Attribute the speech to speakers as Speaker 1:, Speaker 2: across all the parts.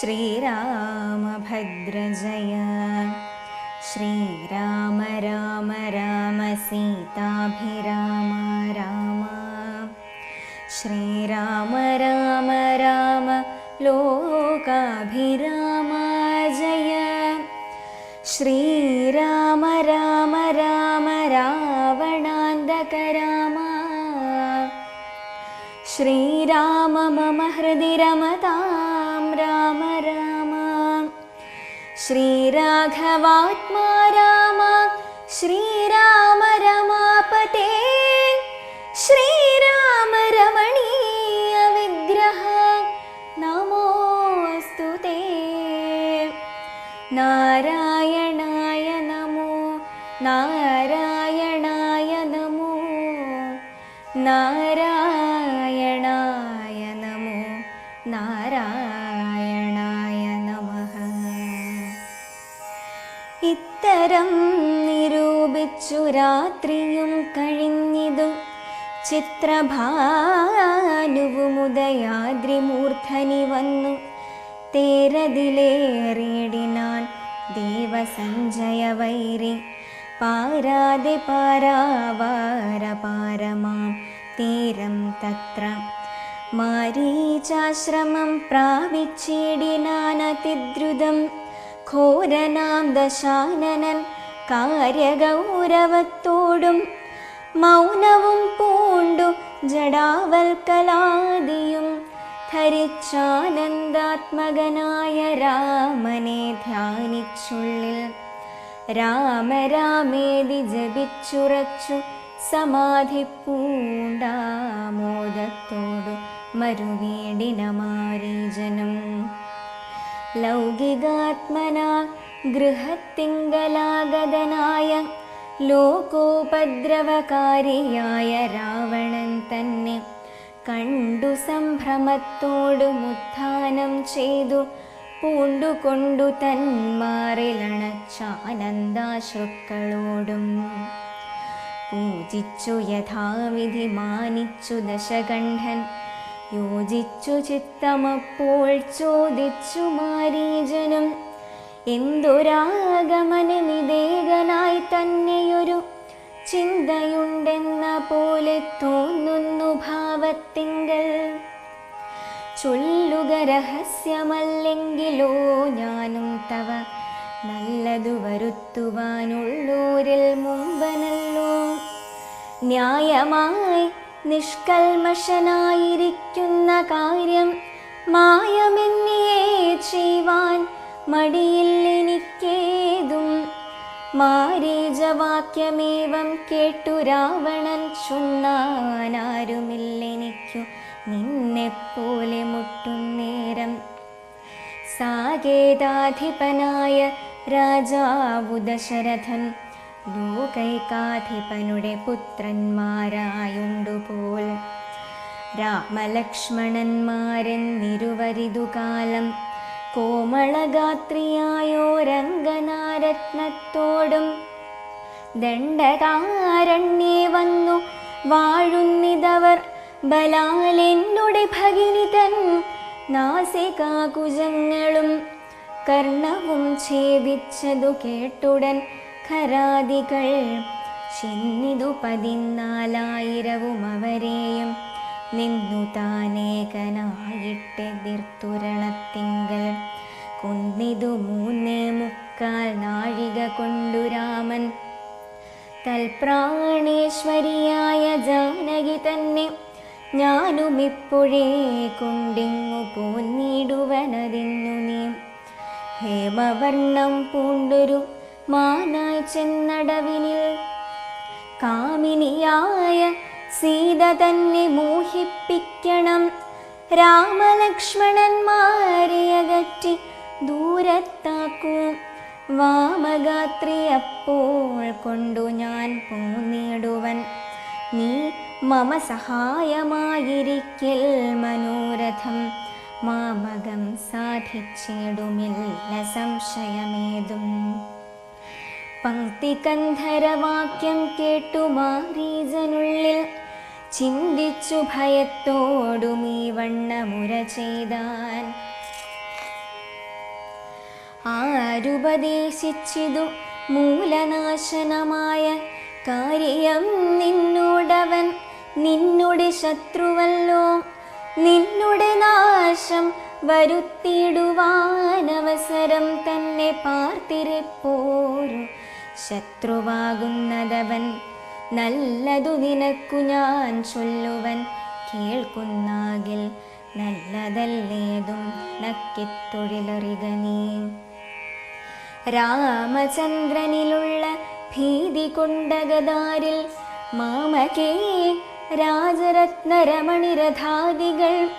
Speaker 1: श्रीरामभद्रजय। श्रीराम राम राम सीताभिराम राम। श्रीराम राम राम लोकाभिराम जय। श्रीराम राम राम रावणान्दकराम श्रीराम मम हृदि रमता। राम। राम श्रीराघवात्मा राम। श्रीराम रमापते। നിരൂപിച്ചു രാത്രിയും കഴിഞ്ഞിതു ചിത്രഭാനുവുമുദയാദ്രിമൂർധനി വന്നു തേരതിലേറിയിടിനാൻ ദേവസഞ്ജയ വൈരി പാരാതെ പാരാവാര പാരമാം തീരം തത്ര മാരീചാശ്രമം പ്രാപിച്ചിടിനാനതിദ്രുതം ഘോരനാം ദശാനനൻ കാര്യഗൗരവത്തോടും മൗനവും പൂണ്ടു ജടാവൽക്കലാദിയും ധരിച്ചാനന്ദാത്മകനായ രാമനെ ധ്യാനിച്ചുള്ളിൽ രാമരാമേതി ജപിച്ചുറച്ചു സമാധി പൂണ്ടാമോദത്തോടു മരുവീടിനമാരീജനം. ലൗകികാത്മന ഗൃഹത്തിങ്കലാഗതനായ ലോകോപദ്രവകാരിയായ രാവണൻ തന്നെ കണ്ടു സംഭ്രമത്തോടു മുത്ഥാനം ചെയ്തു പൂണ്ടുകൊണ്ടു തന്മാറിലണച്ചാനന്ദാശ്രുക്കളോടും പൂജിച്ചു യഥാവിധി മാനിച്ചു ദശകണ്ഠൻ യോജിച്ചു ചിത്തമപ്പോൾ ചോദിച്ചു മാരീജനും എന്തൊരാഗമന നിദേകനായി തന്നെയൊരു ചിന്തയുണ്ടെന്ന പോലെ തോന്നുന്നു ഭാവത്തിങ്കൽ. ചൊല്ലുക രഹസ്യമല്ലെങ്കിലോ ഞാനും തവ നല്ലതു വരുത്തുവാനുള്ളൂരിൽ മുമ്പനല്ലോ. ന്യായമായി നിഷ്കൽമശനായിരിക്കുന്ന കാര്യം മായമെന്നിയേ ചെയ്യുവാൻ മടിയില്ലെനിക്കേതും മാരീജവാക്യമേവം കേട്ടു രാവണൻ ചൊന്നാനാരുമില്ലെനിക്കു നിന്നെപ്പോലെ മുട്ടുന്നേരം സാകേതാധിപനായ രാജാവു ദശരഥൻ ലോകൈകാധിപനുടെ പുത്രന്മാരായുണ്ടുപോൽ. രാമലക്ഷ്മണന്മാരെന്നിരുവരിതുകാലം കോമളഗാത്രിയായോരംഗനാരത്നത്തോടും ദണ്ഡകാരണ്യേ വന്നു വാഴുന്നിതവർ ബലാലെന്നുടെ ഭഗിനി തൻ നാസികാകുജങ്ങളും കർണവും ഛേദിച്ചതു കേട്ടുടൻ ഖരാദികൾ. ചിന്നിതു പതിനാലായിരവും അവരെയും നിന്നു താനേകനായിട്ടെതിർത്തുരണത്തിങ്കൽ കുന്നിതു മൂന്നേ മുക്കാൽ നാഴിക കൊണ്ടു രാമൻ. തൽപ്രാണേശ്വരിയായ ജാനകി തന്നെ ഞാനുമിപ്പോഴേ കൊണ്ടിങ്ങു പോന്നിടുവനതിന്നു നീ. ഹേമവർണം പൂണ്ടൊരു മാനായി ചെന്നടവിനിൽ. കാമിനിയായ സീത തന്നെ മോഹിപ്പിക്കണം. രാമലക്ഷ്മണന്മാരെ അകറ്റി ദൂരത്താക്കൂ. വാമഗാത്രി അപ്പോൾ കൊണ്ടു ഞാൻ പോന്നിടുവൻ. നീ മമ സഹായമായിരിക്കൽ മനോരഥം. മാമകം സാധിച്ചിടുമില്ല സംശയമേതും. പങ്ക്തികന്ധരവാക്യം കേട്ടു മാരീജനുള്ളിൽ ചിന്തിച്ചു ഭയത്തോടും ഈ വണ്ണമുര ചെയ്താൻ. ആരുപദേശിച്ചിതു മൂലനാശനമായ കാര്യം നിന്നോടവൻ. നിന്നുടെ ശത്രുവല്ലോ നിന്നുടെ നാശം വരുത്തിയിടുവാനവസരം തന്നെ പാർത്തിരിപ്പോരു. ശത്രുവാകുന്നതവൻ നല്ലതു നിനക്കു ഞാൻ ചൊല്ലുവൻ. കേൾക്കുന്നാകിൽ നല്ലതല്ലേതും നക്കിത്തൊഴിലറിക നീ. രാമചന്ദ്രനിലുള്ള ഭീതി കൊണ്ടകതാരിൽ മാമകേ രാജരത്നരമണിരഥാദികൾ.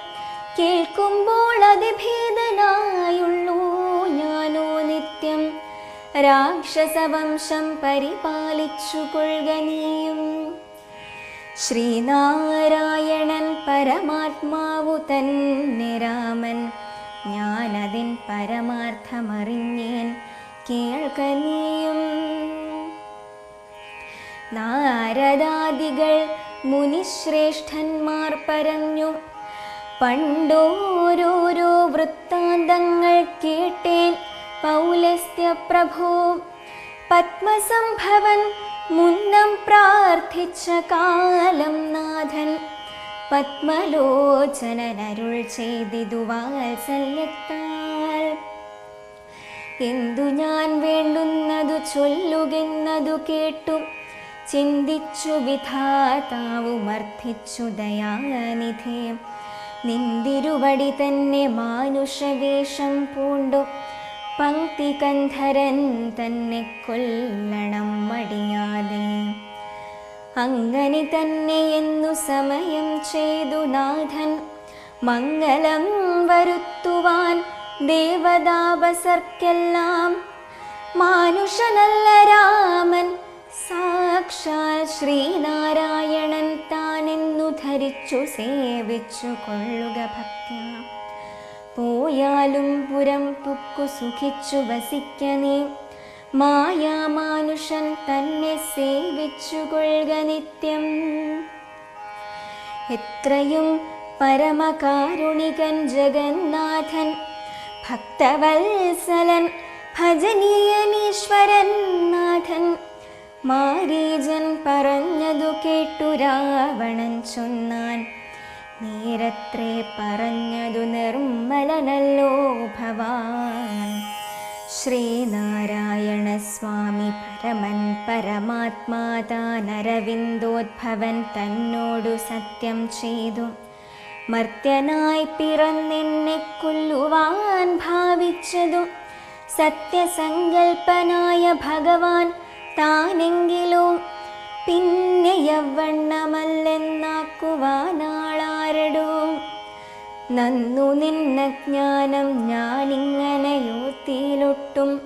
Speaker 1: കേൾക്കുമ്പോൾ അതിഭേദനായുള്ളൂ രാക്ഷസവംശം പരിപാലിച്ചു കൊള്ളുക നീയും. ശ്രീനാരായണൻ പരമാത്മാവു തന്നെ രാമൻ. ഞാനതിൻ പരമാർത്ഥമറിഞ്ഞേൻ കേൾക്ക നീയും. നാരദാദികൾ മുനിശ്രേഷ്ഠന്മാർ പറഞ്ഞു പണ്ടോരോരോ വൃത്താന്തങ്ങൾ കേട്ടേൻ പൗലസ്ത്യ പ്രഭോ പത്മസംഭവൻ മുന്നം പ്രാർത്ഥിച്ച കാലം നാഥൻ. പത്മലോചനരുൾ ചെയ്തിതു വാത്സല്യത്താൽ എന്തു ഞാൻ വേണ്ടുന്നതു ചൊല്ലുകെന്നതു കേട്ടു. ചിന്തിച്ചു വിധാതാവു മർദ്ദിച്ചു ദയാനിധേ. നിന്തിരുവടി തന്നെ മാനുഷവേഷം പൂണ്ടു. പങ്ക്തി കന്ധരൻ തന്നെ കൊല്ലണം മടിയാതെ. അങ്ങനെ തന്നെ എന്നു സമയം ചെയ്തു നാഥൻ. മംഗളം വരുത്തുവാൻ ദേവതാപസർക്കെല്ലാം മാനുഷനല്ല രാമൻ. സാക്ഷാൽ ശ്രീനാരായണൻ താനെന്നു ധരിച്ചു സേവിച്ചു കൊള്ളുക ഭക്ത്യ പോയാലും പുരം പുക്കു സുഖിച്ചു വസിക്കനേ മായാമാനുഷൻ തന്നെ സേവിച്ചു കൊള്ളുക നിത്യം. എത്രയും പരമകാരുണികൻ ജഗന്നാഥൻ ഭക്തവത്സലൻ ഭജനീയനീശ്വരൻ നാഥൻ. മാരീജൻ പറഞ്ഞതു കേട്ടു രാവണൻ ചൊന്നാൻ നേരത്രേ പറഞ്ഞതു നിർമ്മലനല്ലോ ഭവാൻ. ശ്രീനാരായണ സ്വാമി പരമൻ പരമാത്മാതാ പരമാത്മാതാനരവിന്ദോദ്ഭവൻ തന്നോടു സത്യം ചെയ്തു. മർത്യനായി പിറന്നെന്നെ കൊല്ലുവാൻ ഭാവിച്ചതു. സത്യസങ്കൽപ്പനായ ഭഗവാൻ താനെങ്കിലോ പിന്നെ യവണ്ണമല്ലെന്നാക്കുവാനാളാരടോ നന്നു നിന്ന ജ്ഞാനം ഞാനിങ്ങനെ യോത്തിയിലൊട്ടും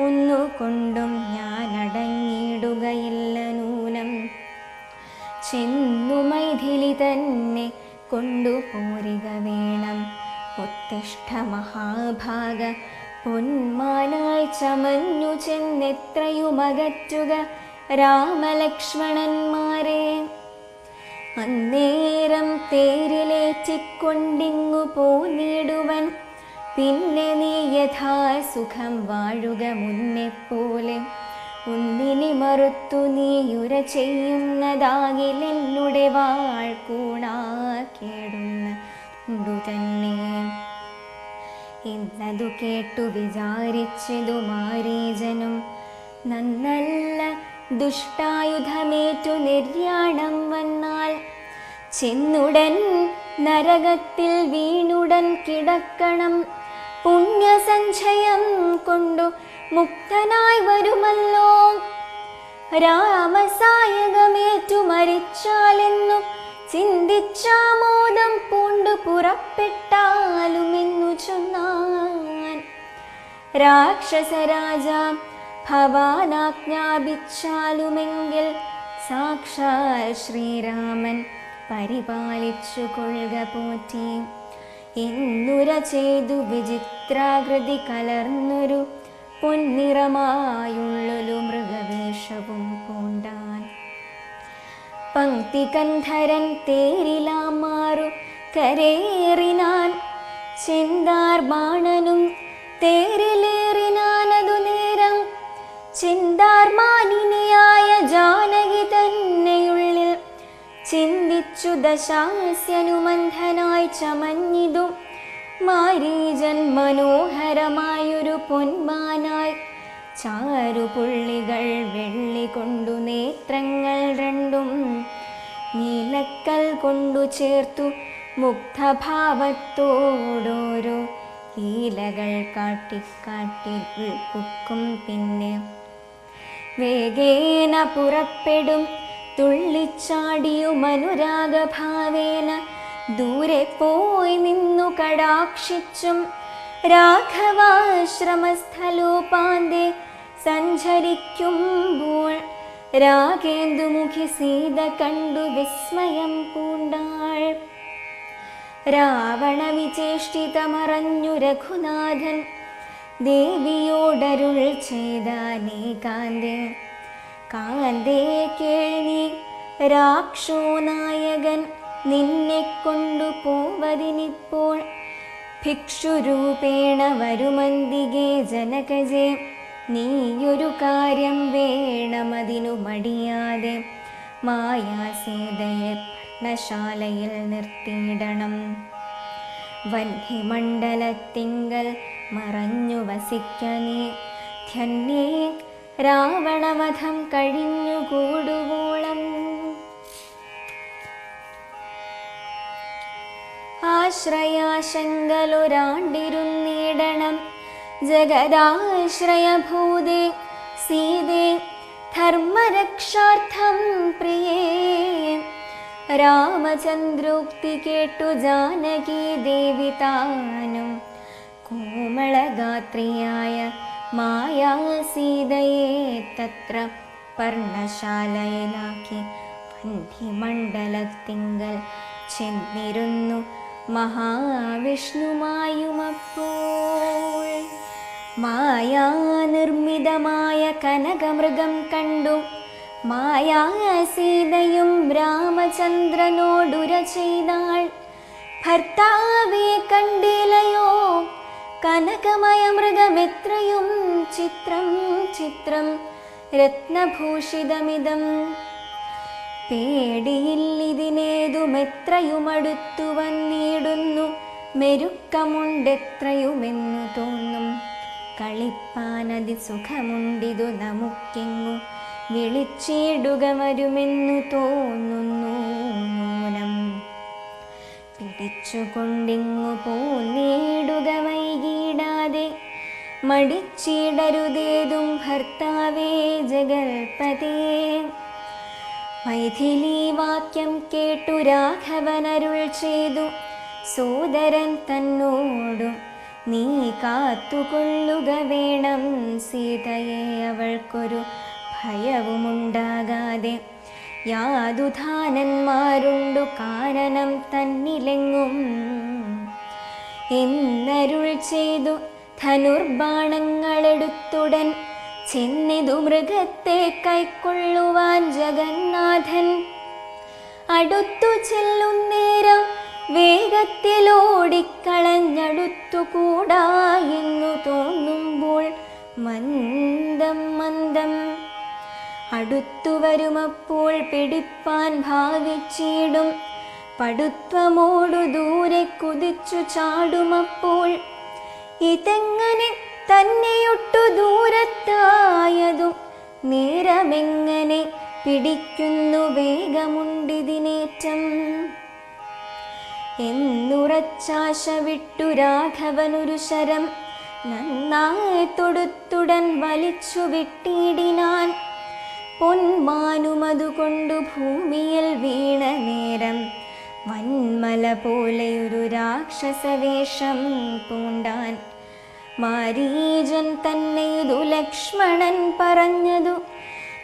Speaker 1: ഒന്നുകൊണ്ടും ഞാൻ അടങ്ങിയിടുകയില്ല നൂനം. ചെന്നു മൈഥിലി തന്നെ കൊണ്ടുപോരുക വേണം. ഉത്തിഷ്ഠ മഹാഭാഗ പൊന്മാനായി ചമഞ്ഞു ചെന്നെത്രയുമകറ്റുക. രാമലക്ഷ്മണന്മാരെ അന്നേരം തേരിലേറ്റിക്കൊണ്ടിങ്ങു പോന്നിടുവൻ. പിന്നെ നീ യഥാസുഖം വാഴുക മുന്നെപ്പോലെ. ഒന്നിനി മറുത്തു നീയുര ചെയ്യുന്നതാകിലെന്നുടെ വാൾ കൂണാക്കേടുന്നു തന്നെ. ഇന്നതു കേട്ടു വിചാരിച്ചതു മാരീജനും നന്നല്ല ദുഷ്ടായുധമേറ്റു നിര്യാണം വന്നാൽ ചെന്നുടൻ നരകത്തിൽ വീണുടൻ കിടക്കണം. പുണ്യസഞ്ചയം കൊണ്ടു മുക്തനായി വരുമല്ലോ. രാമസായകമേറ്റു മരിച്ചാലെന്നു ചിന്തിച്ചാമോദം പൂണ്ടു പുറപ്പെട്ടാലുമെന്നു ചൊന്നാൻ. രാക്ഷസരാജ ഭവാനാജ്ഞാപിച്ചാലുമെങ്കിൽ സാക്ഷാൽ ശ്രീരാമൻ പരിപാലിച്ചു കൊള്ളുക പോറ്റി. എന്നുര ചെയ്തു വിചിത്രാകൃതി കലർന്നൊരു പൊന്നിറമായുള്ളൊരു മൃഗവേഷവും പൂണ്ടാൻ. പങ്ക്തികന്ധരൻ തേരിലാമാറു കരേറിനാൻ ചിന്താർ ബാണനും തേരിലേറിനാനതു ചിന്താർ മാനിനിയായ ജാനകി തന്നെയുള്ളിൽ ചിന്തിച്ചു ദശാസ്യനുമന്ധനായി ചമഞ്ഞിതു മാരീജൻ മനോഹരമായൊരു പൊന്മാനായി ചാരുപുള്ളികൾ വെള്ളി കൊണ്ടു നേത്രങ്ങൾ രണ്ടും നീലക്കൽ കൊണ്ടു ചേർത്തു മുഗ്ധഭാവത്തോടോരോ. ലീലകൾ കാട്ടിക്കാട്ടി ഉൾപ്പുക്കും പിന്നെ വേഗേന പുറപ്പെടും. തുള്ളിച്ചാടിയും അനുരാഗഭാവേന ദൂരെ പോയി നിന്നു കടാക്ഷിച്ചും. രാഘവാശ്രമസ്ഥലോപാന്തെ സഞ്ചരിക്കുമ്പോൾ രാഗേന്ദുമുഖി സീത കണ്ടു വിസ്മയം പൂണ്ടാൾ. രാവണ വിചേഷ്ടിതമറഞ്ഞു രഘുനാഥൻ ദേവിയോടരുൾ ചെയ്താനേ കാന്തേ കാന്തേ കേൾനി രാക്ഷോ നായകൻ നിന്നെ കൊണ്ടു പോവതിനിപ്പോൾ ഭിക്ഷുരൂപേണ വരുമന്തികെ ജനകജെ. നീയൊരു കാര്യം വേണമതിനു മടിയാതെ മായാസീതയെ പർണശാലയിൽ നിർത്തിയിടണം. വന്യമണ്ഡലത്തിങ്കൽ മറഞ്ഞു വസിക്കനേ ധന്യേ രാവണവധം കഴിഞ്ഞു കൂടുവോളം. ആശ്രയാശങ്കലൊരാണ്ടിരുന്നിടണം. ജഗദാശ്രയഭൂതേ സീതേ ധർമ്മരക്ഷാർത്ഥം പ്രിയേ. രാമചന്ദ്രോക്തി കേട്ടു ജാനകി ദേവി താനും. കോമളഗാത്രിയായ മായാസീതയെ തത്ര പർണശാലയിലാക്കി വന്ധിമണ്ഡലത്തിങ്കൽ ചെന്നിരുന്നു മഹാവിഷ്ണുമായുമപ്പോൾ. മായാനിർമ്മിതമായ കനകമൃഗം കണ്ടു. മായാസീതയും രാമചന്ദ്രനോടുര ചെയ്താൾ. ഭർത്താവെ കണ്ടിലയോ കനകമയ മൃഗമെത്രയും ചിത്രം ചിത്രം രത്നഭൂഷിതമിതം. പേടിയില്ലിതിനേതുമെത്രയുമടുത്തു വന്നിടുന്നു മെരുക്കമുണ്ടെത്രയുമെന്നു തോന്നും. കളിപ്പാനതി സുഖമുണ്ടിതു നമുക്കിങ്ങു വിളിച്ചിടുക വരുമെന്നു തോന്നുന്നു. നൂനം പോ നേടുക വൈകിടാതെ മടിച്ചിടരുതേതും ഭർത്താവേ ജഗൽപതേ. മൈഥിലി വാക്യം കേട്ടു രാഘവനരുൾ ചെയ്തു സോദരൻ തന്നോടും നീ കാത്തുകൊള്ളുക വേണം സീതയെ അവൾക്കൊരു ഭയവുമുണ്ടാകാതെ. യാതുധാനന്മാരുണ്ടു കാരണം തന്നിലെങ്ങും. എന്നരുൾ ചെയ്തു ധനുർബാണങ്ങളെടുത്തുടൻ ചെന്നിതു മൃഗത്തെ കൈക്കൊള്ളുവാൻ ജഗന്നാഥൻ. അടുത്തു ചെല്ലുന്നേരം വേഗത്തിലോടിക്കളഞ്ഞടുത്തുകൂടാ കൂടായെന്നു തോന്നുമ്പോൾ മന്ദം മന്ദം അടുത്തു വരുമപ്പോൾ പിടിപ്പാൻ ഭാവിച്ചിടും. പടുത്വമോടു ദൂരെ കുതിച്ചു ചാടുമപ്പോൾ ഇതെങ്ങനെ തന്നെയൊട്ടു ദൂരത്തായതും. നേരമെങ്ങനെ പിടിക്കുന്നു വേഗമുണ്ടിതിനേറ്റം. എന്നുറച്ചാശ വിട്ടു രാഘവനൊരു ശരം. നന്നായി തൊടുത്തുടൻ വലിച്ചു വിട്ടിടിനാൻ പൊന്മാനുമതുകൊണ്ടു ഭൂമിയിൽ വീണ നേരം വന്മല പോലെയൊരു രാക്ഷസവേഷം പൂണ്ടാൻ മാരീജൻ തന്നെയതു ലക്ഷ്മണൻ പറഞ്ഞതു.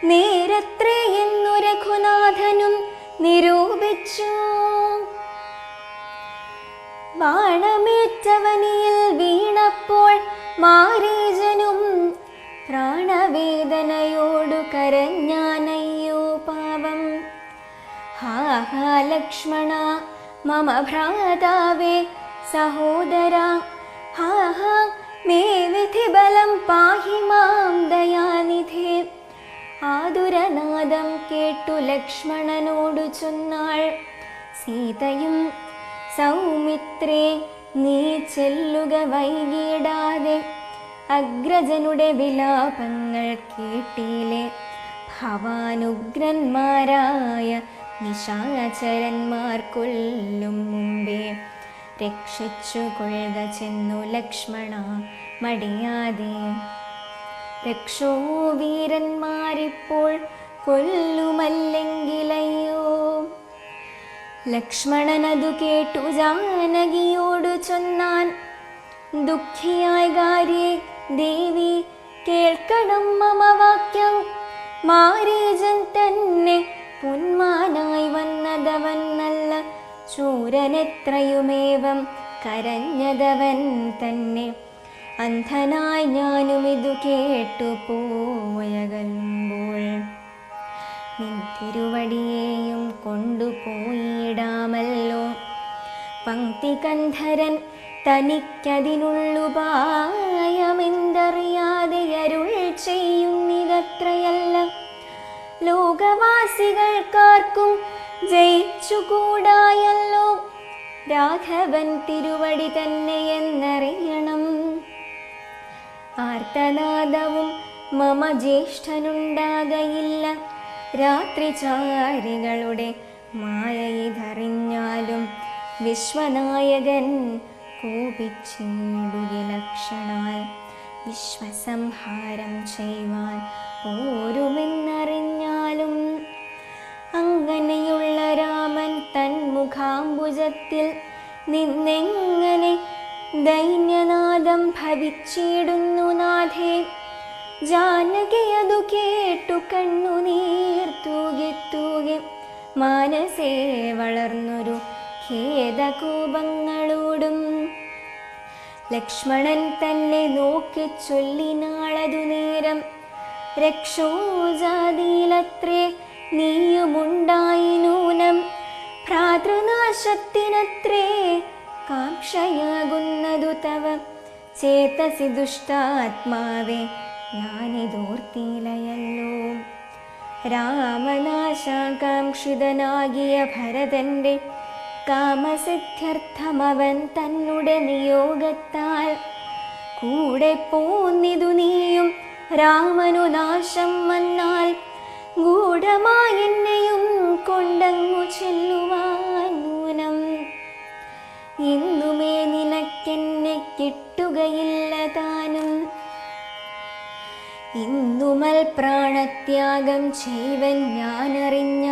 Speaker 1: നേരത്രേ എന്നു രഘുനാഥനും നിരൂപിച്ചു. ബാണമേറ്റവനിയിൽ വീണപ്പോൾ മാരീജനും പ്രാണവേദനയോടു കരഞ്ഞാനയ്യോ പാവം. ഹാ ലക്ഷ്മണ മമ ഭ്രാതാവേ സഹോദര ഹാ ഹാ മേ വിധിബലം പാഹി മാം ദയാനിധേ. ആതുരനാദം കേട്ടു ലക്ഷ്മണനോടു ചൊന്നാൾ. സീതയും സൗമിത്രേ നീ ചെല്ലുക വൈകിടാതെ. അഗ്രജനുടെ വിലാപങ്ങൾ കേട്ടിലെ ഭവാനുഗ്രന്മാരായ നിശാചരന്മാർ കൊല്ലും മുമ്പേ രക്ഷിച്ചു കൊള്ളുക ചെന്നു ലക്ഷ്മണ മടിയാതെ. രക്ഷോ വീരന്മാരിപ്പോൾ കൊല്ലുമല്ലെങ്കിലയ്യോ? ലക്ഷ്മണനതു കേട്ടു ജാനകിയോടു ചൊന്നാൻ ദുഃഖിയായ കാര്യേ ദേവി കേൾക്കണം മമ വാക്യം മാരീജൻ തന്നെ പുന്മാനായി വന്നതവൻ നല്ല ചൂരനെത്രയുമേവം കരഞ്ഞതവൻ തന്നെ. അന്ധനായി ഞാനും ഇതു കേട്ടു പോയകലുമ്പോൾ നിൻ തിരുവടിയെയും കൊണ്ടുപോയിടാമല്ലോ പങ്ക്തികന്ധരൻ തനിക്കതിനുള്ളുപായമെന്തറിയാതെ അരുൾ ചെയ്യുന്നിതത്രയല്ല. ലോകവാസികൾക്കാർക്കും ജയിച്ചുകൂടായല്ലോ. രാഘവൻ തിരുവടി തന്നെ എന്നറിയണം. ആർത്തനാദവും മമ ജ്യേഷ്ഠനുണ്ടാകയില്ല. രാത്രിചാരികളുടെ മായയിതറിഞ്ഞാലും വിശ്വനായകൻ കോപിച്ചിടുകിലക്ഷണാൽ വിശ്വസംഹാരം ചെയ്യുവാൻ ഓരുമെന്നറിഞ്ഞാലും അങ്ങനെയുള്ള രാമൻ തൻ മുഖാംബുജത്തിൽ നിന്നെങ്ങനെ ദൈന്യനാദം ഭവിച്ചിടുന്നു നാഥേ? ജാനകിയതു കേട്ടു കണ്ണുനീർ തൂകി തൂകി മാനസേ വളർന്നൊരു ഖേദകൂപങ്ങളോടും ലക്ഷ്മണൻ തന്നെ നോക്കി ചൊല്ലിനാളതു നേരം. രക്ഷോജാതിയിലത്രേ നീയുമുണ്ടായി നൂനം. ഭ്രാതൃനാശത്തിനത്രേ കാക്ഷയാകുന്നതു തവ. ചേതസി ദുഷ്ടാത്മാവേ ഞാനിതോർത്തിയിലയല്ലോ രാമനാശാകാംക്ഷിതനാകിയ ഭരതന്റെ കാമസിദ്ധ്യർത്ഥമവൻ തന്നുടെ നിയോഗത്താൽ കൂടെ പോന്നിതു നീയും രാമനു നാശം വന്നാൽ ഗൂഢമായെന്നെയും കൊണ്ടങ്ങു ചെല്ലുവാനൂനം ഇന്നുമേ നിനക്കെന്നെ കിട്ടുകയില്ല താനും ഇന്നുമൽ പ്രാണത്യാഗം ചെയ്വൻ ഞാനറിഞ്ഞാലും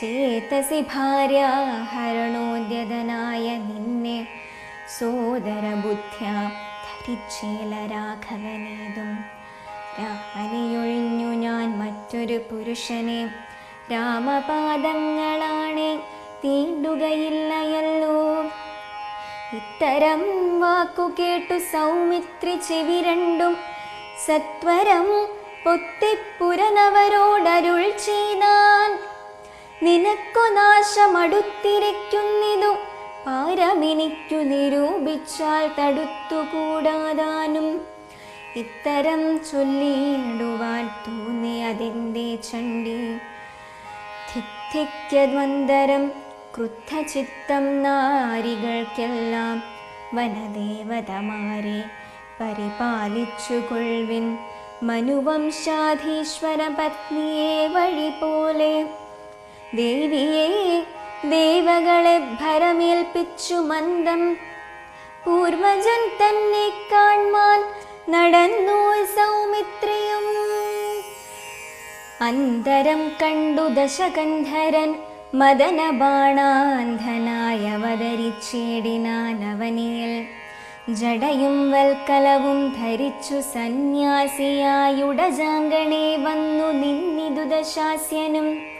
Speaker 1: ചേതസി ഭാര്യ ഹരണോദ്യതനായ നിന്നെ. സോദരബുദ്ധ്യ ധരിച്ചേല രാഘവനേതും. രാമനെയൊഴിഞ്ഞു ഞാൻ മറ്റൊരു പുരുഷനെ. രാമപാദങ്ങളാണ് തീണ്ടുകയില്ലയല്ലോ. ഇത്തരം വാക്കു കേട്ടു സൗമിത്രി ചെവി രണ്ടും സത്വരം പൊത്തിപ്പുരനവരോടരുൾ ചെയ്താൻ നിനക്കു നാശമടുത്തിരിക്കുന്നിതു പാരമിനിക്കു നിരൂപിച്ചാൽ തടുത്തുകൂടാതാനും. ഇത്തരം ചൊല്ലിയിടുവാൻ തോന്നി അതിന്റെ ചണ്ടി. ധിക്തിക്യദ്വന്തരം ക്രുദ്ധചിത്തം നാരികൾക്കെല്ലാം വനദേവതമാരെ പരിപാലിച്ചുകൊള്ളിൻ മനുവംശാധീശ്വര പത്നിയെ വഴി പോലെ ദേവിയെ ദേവകളെ ഭരമേൽപ്പിച്ചു മന്ദം. പൂർവജൻ തന്നെ കാൺമാൻ നടന്നു സൗമിത്രിയും. അന്തരം കണ്ടു ദശകന്ധരൻ മദനബാണാന്ധനായവതരിച്ചേടിനാനവനിയിൽ ജടയും വൽക്കലവും ധരിച്ചു സന്യാസിയായുടജാങ്കണേ വന്നു നിന്നിതു ദശാസ്യനും.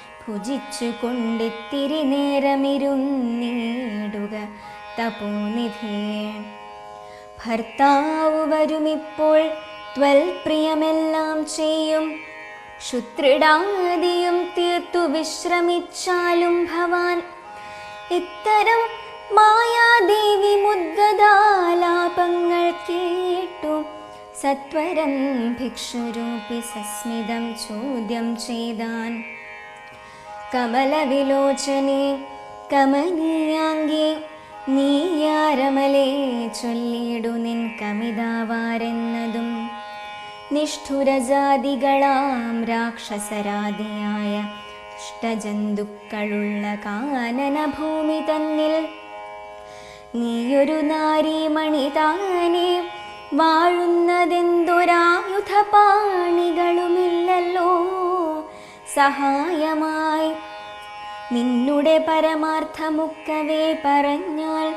Speaker 1: ഭുജിച്ചു കൊണ്ടിത്തിരി നേരമിരുന്നിടുക തപോനിധേ ഭർത്താവ് വരുമിപ്പോൾ ത്വൽപ്രിയമെല്ലാം ചെയ്യും. ശുത്രിടാദിയും തീർത്തു വിശ്രമിച്ചാലും ഭവാൻ ഇത്തരം മായാദേവി മുദ്ഗദാലാപങ്ങൾ കേട്ടു. സത്വരം ഭിക്ഷുരൂപി സസ്മിതം ചോദ്യം ചെയ്താൻ കമലവിലോചനെ കമനീയാങ്കി നീയാരമലേ ചൊല്ലിയിടു നിൻ കമിതാവാരെന്നതും. നിഷ്ഠുരജാതികളാം രാക്ഷസരാതിയായ ദുഷ്ടജന്തുക്കളുള്ള കാനനഭൂമി തന്നിൽ. നീയൊരു നാരീമണി താനെ വാഴുന്നതെന്തൊരായുധപാണികളുമില്ലല്ലോ. സഹായമായി. നിന്നുടെ പരമാർത്ഥമുക്കവേ പറഞ്ഞാൽ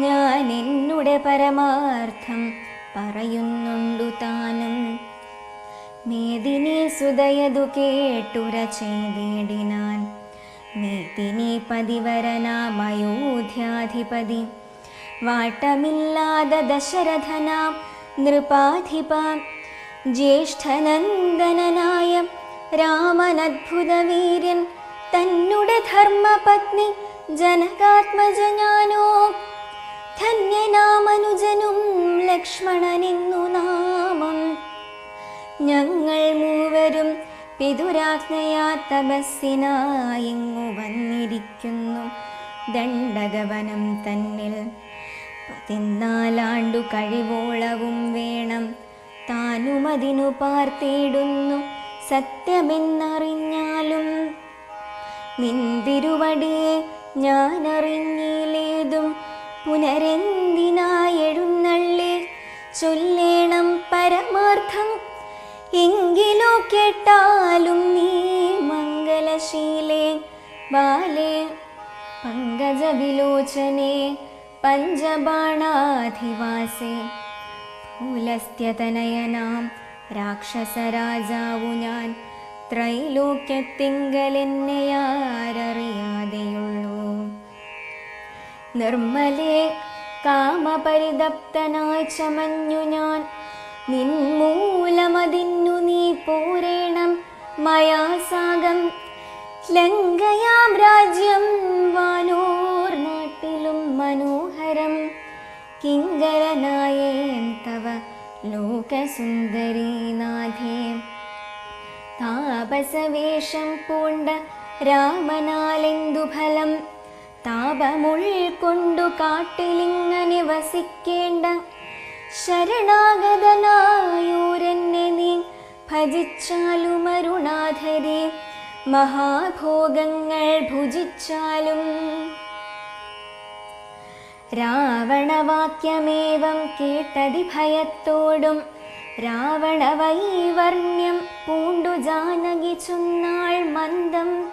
Speaker 1: ഞാൻ എന്നുടെ പരമാർത്ഥം പറയുന്നുണ്ടു താനും. മേദിനി സുതയതു കേട്ടുര ചെയ്തേടിനാൻ. മേദിനി പതിവരനാമയോധ്യാധിപതി. വാട്ടമില്ലാതെ ദശരഥനാം നൃപാധിപ. ജ്യേഷ്ഠനന്ദനനായ രാമനദ്ഭുതവീര്യൻ തന്നുടെ ധർമ്മപത്നി ജനകാത്മജ ഞാനോ ധന്യനാമനുജനും ലക്ഷ്മണനിന്നു നാമം. ഞങ്ങൾ മൂവരും പിതുരാജ്ഞയാ തപസ്സിനായിങ്ങു വന്നിരിക്കുന്നു. ദണ്ഡകവനം തന്നിൽ പതിനാലാണ്ടു കഴിവോളവും വേണം. താനും അതിനു പാർത്തിടുന്നു. സത്യമെന്നറിഞ്ഞാലും നിന്തിരുവടിയെ ഞാൻ അറിഞ്ഞിലേതും പുനരെന്തിനായെഴുന്നള്ളി? ചൊല്ലേണം പരമാർത്ഥം എങ്കിലോ കേട്ടാലും നീ മംഗലശീലേ ബാലേ പങ്കജവിലോചനെ പഞ്ചബാണാധിവാസേ ഭൂലസ്ത്യതനയനാം രാക്ഷസരാജാവു ഞാൻ. ത്രൈലോക്യത്തിങ്കലെന്നെയാരറിയാതെയുള്ളൂ. നിർമ്മലേ കാമപരിതപ്തനായി ചമഞ്ഞു ഞാൻ. നിന്മൂലമതിന്നു നീ പോരേണം മയാസാഗം. ലങ്കയാം രാജ്യം വാനോർ നാട്ടിലും മനോഹരം. കിങ്കരനായേൻ തവ ലോകസുന്ദരീനാഥേ താപസവേഷം പൂണ്ട രാമനാലെന്തു ഫലം താപമുൾക്കൊണ്ടു കാട്ടിലിങ്ങനെ വസിക്കേണ്ട ശരണാഗതനായൂരെന്നെ നീ ഭജിച്ചാലും അരുണാധരെ മഹാഭോഗങ്ങൾ ഭുജിച്ചാലും രാവണവാക്യമേവം കേട്ടതി ഭയത്തോടും. രാവണവൈവർണ്യം പൂണ്ടു ജാനകി ചൊന്നാൾ മന്ദം.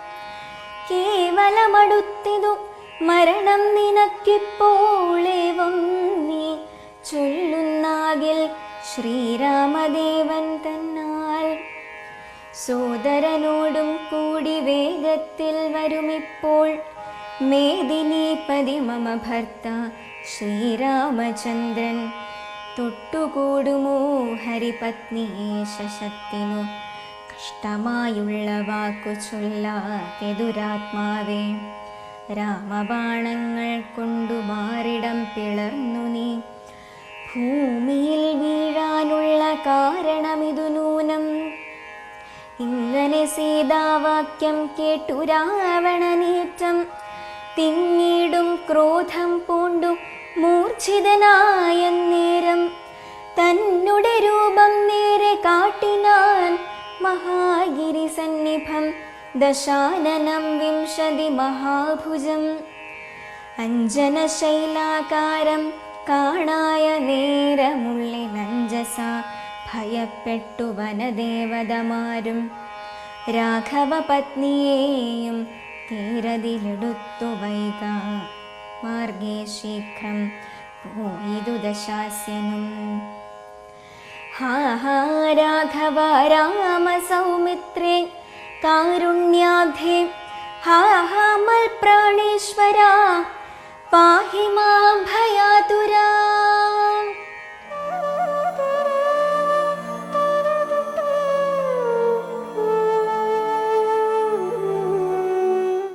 Speaker 1: കേവലമടുത്തിതു മരണം നിനക്കിപ്പോളേവം നീ. ചൊല്ലുന്നാകിൽ ശ്രീരാമദേവൻ തന്നാൽ. സോദരനോടും കൂടി വേഗത്തിൽ വരുമിപ്പോൾ മേദിനീപതി മമ ഭർത്ത ശ്രീരാമചന്ദ്രൻ. തൊട്ടുകൂടുമോ ഹരിപത്നിയെ ശശക്തിനു കഷ്ടമായുള്ള വാക്കു ചൊല്ലാതെതുരാത്മാവേ രാമബാണങ്ങൾ കൊണ്ടു മാറിടം പിളർന്നു നീ. ഭൂമിയിൽ വീഴാനുള്ള കാരണമിതു നൂനം. ഇങ്ങനെ സീതാവാക്യം കേട്ടു രാവണനേറ്റം. തിങ്ങിടും ക്രോധം പൂണ്ടു മൂർച്ഛിതനായ നേരം. തന്നെ രൂപം നേരെ കാട്ടിനാൻ മഹാഗിരി സന്നിഭം ദശാനനം വിംശതി മഹാഭുജം. അഞ്ജനശൈലാകാരം കാണായ നേരമുള്ളിലഞ്ജസ ഭയപ്പെട്ടു വനദേവതമാരും. രാഘവ പത്നിയെയും തീരതിലെടുത്തു വൈക മാർഗേ ശീഘ്രം പോയിതു ദശാസ്യനും ഹാ ഹാ രാഘവ രാമ സൗമിത്രേ കാരുണ്യാധേ ഹാ ഹാ മൽപ്രാണേശ്വര പാഹി മാം ഭയാതുരാ